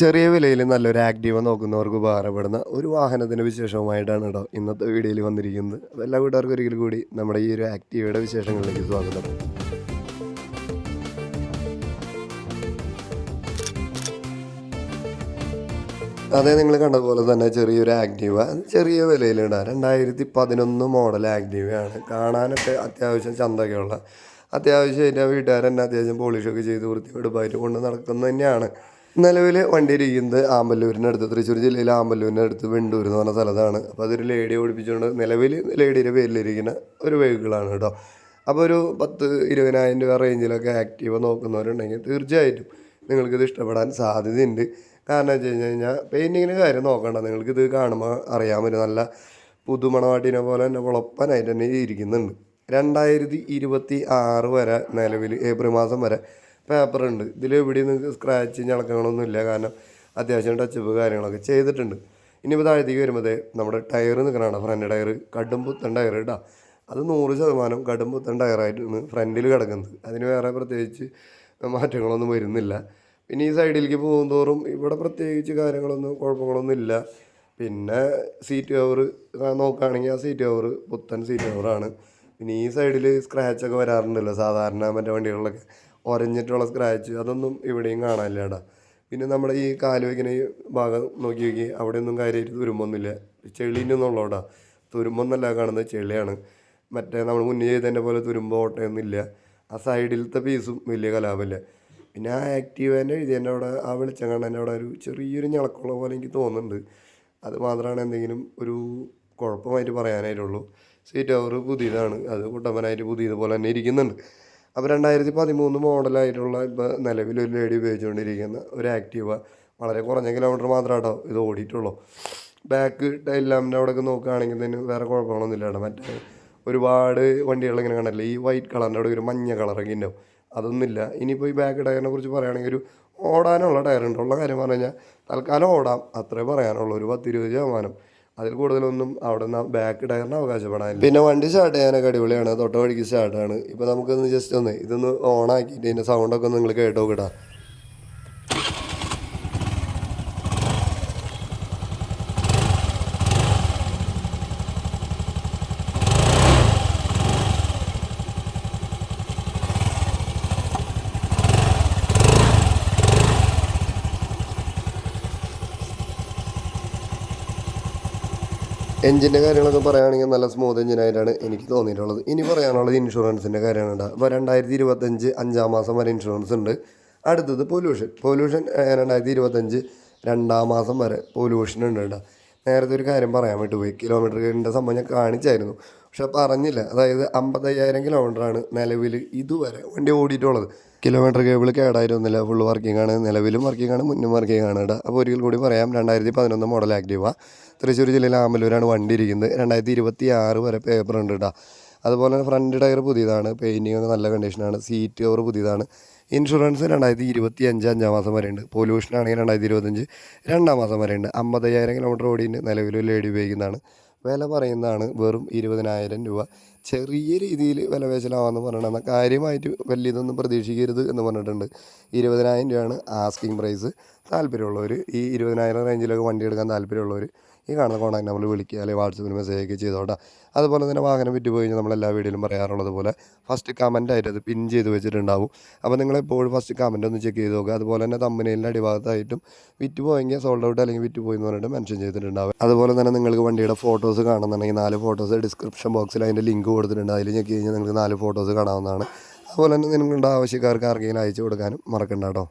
ചെറിയ വിലയിൽ നല്ലൊരു ആക്റ്റീവ് നോക്കുന്നവർക്ക് ഉപകാരപ്പെടുന്ന ഒരു വാഹനത്തിന്റെ വിശേഷവുമായിട്ടാണ് കേട്ടോ ഇന്നത്തെ വീഡിയോയിൽ വന്നിരിക്കുന്നത്. അപ്പോൾ എല്ലാ കൂട്ടുകാർക്കും ഒരിക്കൽ കൂടി നമ്മുടെ ഈ ഒരു ആക്റ്റീവയുടെ വിശേഷങ്ങളിലേക്ക് സ്വാഗതം. അതെ നിങ്ങൾ കണ്ട പോലെ തന്നെ ചെറിയൊരു ആക്റ്റീവ ചെറിയ വിലയിലിടാം രണ്ടായിരത്തി പതിനൊന്ന് മോഡൽ ആക്റ്റീവയാണ് കാണാനൊക്കെ അത്യാവശ്യം ചന്തയൊക്കെയുള്ള അത്യാവശ്യം അതിന്റെ വീട്ടുകാരെന്നെ അത്യാവശ്യം പോളിഷൊക്കെ ചെയ്ത് വൃത്തിയെടുപ്പായിട്ട് കൊണ്ട് നടക്കുന്നത് തന്നെയാണ്. നിലവിൽ വണ്ടി ഇരിക്കുന്നത് ആമ്പല്ലൂരിന്റെ അടുത്ത് തൃശ്ശൂർ ജില്ലയിലെ ആമ്പല്ലൂരിന്റെ അടുത്ത് വെണ്ടൂർ എന്ന് പറഞ്ഞ സ്ഥലത്താണ്. അപ്പോൾ അതൊരു ലേഡി ഓടിപ്പിച്ചുകൊണ്ട് നിലവിൽ ലേഡിയുടെ പേരിലിരിക്കുന്ന ഒരു വെഹിക്കിളാണ് കേട്ടോ. അപ്പോൾ ഒരു പത്ത് ഇരുപതിനായിരം രൂപ റേഞ്ചിലൊക്കെ ആക്റ്റീവ് നോക്കുന്നവരുണ്ടെങ്കിൽ തീർച്ചയായിട്ടും നിങ്ങൾക്കിത് ഇഷ്ടപ്പെടാൻ സാധ്യതയുണ്ട്. കാരണം വെച്ച് കഴിഞ്ഞ് കഴിഞ്ഞാൽ പെയിന്റിങ്ങിന്റെ കാര്യം നോക്കണ്ട. നിങ്ങൾക്കിത് കാണുമ്പോൾ അറിയാൻ പറ്റും. നല്ല പുതുമണവാട്ടിനെ പോലെ തന്നെ കുളപ്പനായിട്ട് തന്നെ ഇരിക്കുന്നുണ്ട്. രണ്ടായിരത്തി ഇരുപത്തി ആറ് വരെ നിലവിൽ ഏപ്രിൽ മാസം വരെ പേപ്പർ ഉണ്ട് ഇതിൽ എവിടെയും നിങ്ങൾക്ക് സ്ക്രാച്ച് ഞളക്കങ്ങളൊന്നും ഇല്ല. കാരണം അത്യാവശ്യം ടച്ചപ്പ് കാര്യങ്ങളൊക്കെ ചെയ്തിട്ടുണ്ട്. ഇനിയിപ്പോൾ താഴത്തേക്ക് വരുമ്പോൾ നമ്മുടെ ടയർ നിൽക്കണതാണ് ഫ്രണ്ട് ടയർ കടും പുത്തൻ ടയർ ഇടാ അത് നൂറ് ശതമാനം കടും പുത്തൻ ടയറായിട്ടാണ് ഫ്രണ്ടിൽ കിടക്കുന്നത്. അതിന് വേറെ പ്രത്യേകിച്ച് മാറ്റങ്ങളൊന്നും വരുന്നില്ല. പിന്നെ ഈ സൈഡിലേക്ക് പോകുന്തോറും ഇവിടെ പ്രത്യേകിച്ച് കാര്യങ്ങളൊന്നും കുഴപ്പങ്ങളൊന്നും ഇല്ല. പിന്നെ സീറ്റ് കവർ നോക്കുകയാണെങ്കിൽ ആ സീറ്റ് കവർ പുത്തൻ സീറ്റ് കവറാണ് പിന്നെ ഈ സൈഡിൽ സ്ക്രാച്ചൊക്കെ വരാറുണ്ടല്ലോ സാധാരണ മറ്റേ വണ്ടികളിലൊക്കെ. ഒരഞ്ഞിട്ടുള്ള സ്ക്രാച്ച് അതൊന്നും ഇവിടെയും കാണാനില്ലടാ. പിന്നെ നമ്മുടെ ഈ കാൽ ഭാഗം നോക്കി നോക്കി അവിടെയൊന്നും കാര്യമായിട്ട് തുരുമ്പൊന്നുമില്ല. ചെളീന്റെ ഒന്നുള്ളൂടാ തുരുമ്പൊന്നല്ല കാണുന്നത് ചെളിയാണ്. മറ്റേ നമ്മൾ മുന്നേ ചെയ്തതിന്റെ പോലെ തുരുമ്പോ ഓട്ടയൊന്നുമില്ല ആ സൈഡിലത്തെ പീസും വലിയ കലാപമില്ല പിന്നെ ആ ആക്റ്റീവേന്റെ എഴുതിയതിന്റെ അവിടെ ആ വെളിച്ചം കാണാൻ അവിടെ ഒരു ചെറിയൊരു ഞളക്കുള്ള പോലെ എനിക്ക് തോന്നുന്നുണ്ട്. അത് മാത്രമാണ് എന്തെങ്കിലും ഒരു കുഴപ്പമായിട്ട് പറയാനായിട്ടുള്ളൂ. സീറ്റ് അവർ പുതിയതാണ്. അത് കുട്ടമ്പനായിട്ട് പുതിയത് പോലെ തന്നെ ഇരിക്കുന്നുണ്ട്. അപ്പോൾ രണ്ടായിരത്തി പതിമൂന്ന് മോഡലായിട്ടുള്ള ഇപ്പോൾ നിലവിലൊരു ലേഡി ഉപയോഗിച്ചുകൊണ്ടിരിക്കുന്ന ഒരു ആക്റ്റീവ വളരെ കുറഞ്ഞ കിലോമീറ്റർ മാത്രമേ കേട്ടോ ഇത് ഓടിയിട്ടുള്ളൂ. ബാക്ക് ടൈലാമിന്റെ അവിടെയൊക്കെ നോക്കുകയാണെങ്കിൽ തന്നെ വേറെ കുഴപ്പങ്ങളൊന്നുമില്ല കേട്ടോ. മറ്റേ ഒരുപാട് വണ്ടികൾ ഇങ്ങനെ കണ്ടല്ലേ ഈ വൈറ്റ് കളറിന്റെ അവിടെ ഒരു മഞ്ഞ കളറൊക്കെ ഉണ്ടാവും. അതൊന്നുമില്ല. ഇനിയിപ്പോൾ ഈ ബാക്ക് ടയറിനെ കുറിച്ച് പറയുകയാണെങ്കിൽ ഒരു ഓടാനുള്ള ടയറുണ്ട് ഉള്ള കാര്യം പറഞ്ഞു കഴിഞ്ഞാൽ തൽക്കാലം ഓടാം. അത്രേ പറയാനുള്ളൂ. ഒരു പത്തിരുപത് ശതമാനം. അതിൽ കൂടുതലൊന്നും അവിടെ നിന്ന് ബാക്ക് ടയറിന് അവകാശപ്പെടാനില്ല. പിന്നെ വണ്ടി സ്റ്റാർട്ട് ചെയ്യാനൊക്കെ അടിപൊളിയാണ്. തൊട്ട വഴിക്ക് സ്റ്റാർട്ടാണ് ഇപ്പോൾ നമുക്കൊന്ന് ജസ്റ്റ് ഒന്ന് ഇതൊന്ന് ഓൺ ആക്കിയിട്ട് ഇതിന്റെ സൗണ്ടൊക്കെ ഒന്ന് നിങ്ങൾ കേട്ടോ കിട്ടാ എഞ്ചിന്റെ കാര്യങ്ങളൊക്കെ പറയുകയാണെങ്കിൽ നല്ല സ്മൂത്ത് എഞ്ചിനായിട്ടാണ് എനിക്ക് തോന്നിയിട്ടുള്ളത്. ഇനി പറയാനുള്ളത് ഇൻഷുറൻസിന്റെ കാര്യമാണ് കേട്ടോ അപ്പോൾ രണ്ടായിരത്തി ഇരുപത്തഞ്ച് അഞ്ചാം മാസം വരെ ഇൻഷുറൻസ് ഉണ്ട്. അടുത്തത് പൊല്യൂഷൻ പൊല്യൂഷൻ രണ്ടായിരത്തി ഇരുപത്തഞ്ച് രണ്ടാം മാസം വരെ പൊല്യൂഷൻ ഉണ്ട് കേട്ടോ നേരത്തെ ഒരു കാര്യം പറയാൻ വിട്ടുപോയി. കിലോമീറ്ററിന്റെ സംഭവം ഞാൻ കാണിച്ചായിരുന്നു. പക്ഷെ അറിഞ്ഞില്ല. അതായത് അമ്പത്തയ്യായിരം കിലോമീറ്ററാണ് നിലവിൽ ഇതുവരെ വണ്ടി ഓടിയിട്ടുള്ളത്. കിലോമീറ്റർ കേബിൾ കേടായിരുന്നില്ല. ഫുൾ വർക്കിംഗ് ആണ്. നിലവിലും വർക്കിംഗ് ആണ്. മുന്നും വർക്കിംഗ് ആണ് കേട്ടോ അപ്പോൾ ഒരിക്കൽ കൂടി പറയാം. രണ്ടായിരത്തി പതിനൊന്ന് മോഡൽ ആക്റ്റീവ തൃശ്ശൂർ ജില്ലയിലെ ആമ്പലൂരാണ് വണ്ടി ഇരിക്കുന്നത്. രണ്ടായിരത്തി ഇരുപത്തി ആറ് വരെ പേപ്പർ ഉണ്ട് കേട്ടോ അതുപോലെ തന്നെ ഫ്രണ്ട് ടയർ പുതിയതാണ്. പെയിന്റിംഗ് ഒക്കെ നല്ല കണ്ടീഷനാണ് സീറ്റ് കവർ പുതിയതാണ്. ഇൻഷുറൻസ് രണ്ടായിരത്തി ഇരുപത്തി അഞ്ച് അഞ്ചാം മാസം വരെ ഉണ്ട്. പൊല്യൂഷൻ ആണെങ്കിൽ രണ്ടായിരത്തി ഇരുപത്തഞ്ച് രണ്ടാം മാസം വരെ ഉണ്ട്. അമ്പത്തയ്യായിരം കിലോമീറ്റർ ഓടിയിട്ട് നിലവിൽ ലേഡി ഉപയോഗിക്കുന്നതാണ്. വില പറയുന്നതാണ് വെറും ഇരുപതിനായിരം രൂപ. ചെറിയ രീതിയിൽ വില പേശലാവാന്ന് പറയണം എന്നാൽ കാര്യമായിട്ട് വലിയ ഇതൊന്നും പ്രതീക്ഷിക്കരുത് എന്ന് പറഞ്ഞിട്ടുണ്ട്. ഇരുപതിനായിരം രൂപയാണ് ആസ്കിങ് പ്രൈസ് താല്പര്യമുള്ളവർ ഈ ഇരുപതിനായിരം റേഞ്ചിലൊക്കെ വണ്ടി എടുക്കാൻ താല്പര്യമുള്ളവർ ഈ കാണുന്ന കോൺടാക്ട് നമ്പർ വിളിക്കുക അല്ലെങ്കിൽ വാട്സപ്പിൽ മെസ്സേജ് ഒക്കെ ചെയ്തോട്ടെ. അതുപോലെ തന്നെ വാഹനം വിറ്റ് പോയി കഴിഞ്ഞാൽ നമ്മൾ എല്ലാ വീഡിയോയിലും പറയാറുള്ളത് പോലെ ഫസ്റ്റ് കമന്റ് ആയിട്ട് അത് പിൻ ചെയ്ത് വെച്ചിട്ടുണ്ടാവും. അപ്പോൾ നിങ്ങൾ എപ്പോഴും ഫസ്റ്റ് കമന്റ് ഒന്ന് ചെക്ക് ചെയ്ത് നോക്കുക. അതുപോലെ തന്നെ തമ്പനയിലിന്റെ അടിഭാഗത്തായിട്ടും വിറ്റ് പോയെങ്കിൽ സോൾഡ് ഔട്ട് അല്ലെങ്കിൽ വിറ്റ് പോയി എന്ന് പറഞ്ഞിട്ട് മെൻഷൻ ചെയ്തിട്ടുണ്ടാവും. അതുപോലെ തന്നെ നിങ്ങൾക്ക് വണ്ടിയുടെ ഫോട്ടോസ് കാണുന്നുണ്ടെങ്കിൽ നാല് ഫോട്ടോസ് ഡിസ്ക്രിപ്ഷൻ ബോക്സിൽ അതിന്റെ ലിങ്ക് കൊടുത്തിട്ടുണ്ട്. അതിൽ ഞെക്കി കഴിഞ്ഞാൽ നിങ്ങൾക്ക് നാല് ഫോട്ടോസ് കാണാവുന്നതാണ്. അതുപോലെ തന്നെ നിങ്ങളുടെ ആവശ്യക്കാർക്ക് ആർക്കെങ്കിലും അയച്ചു കൊടുക്കാനും മറക്കണ്ട കേട്ടോ.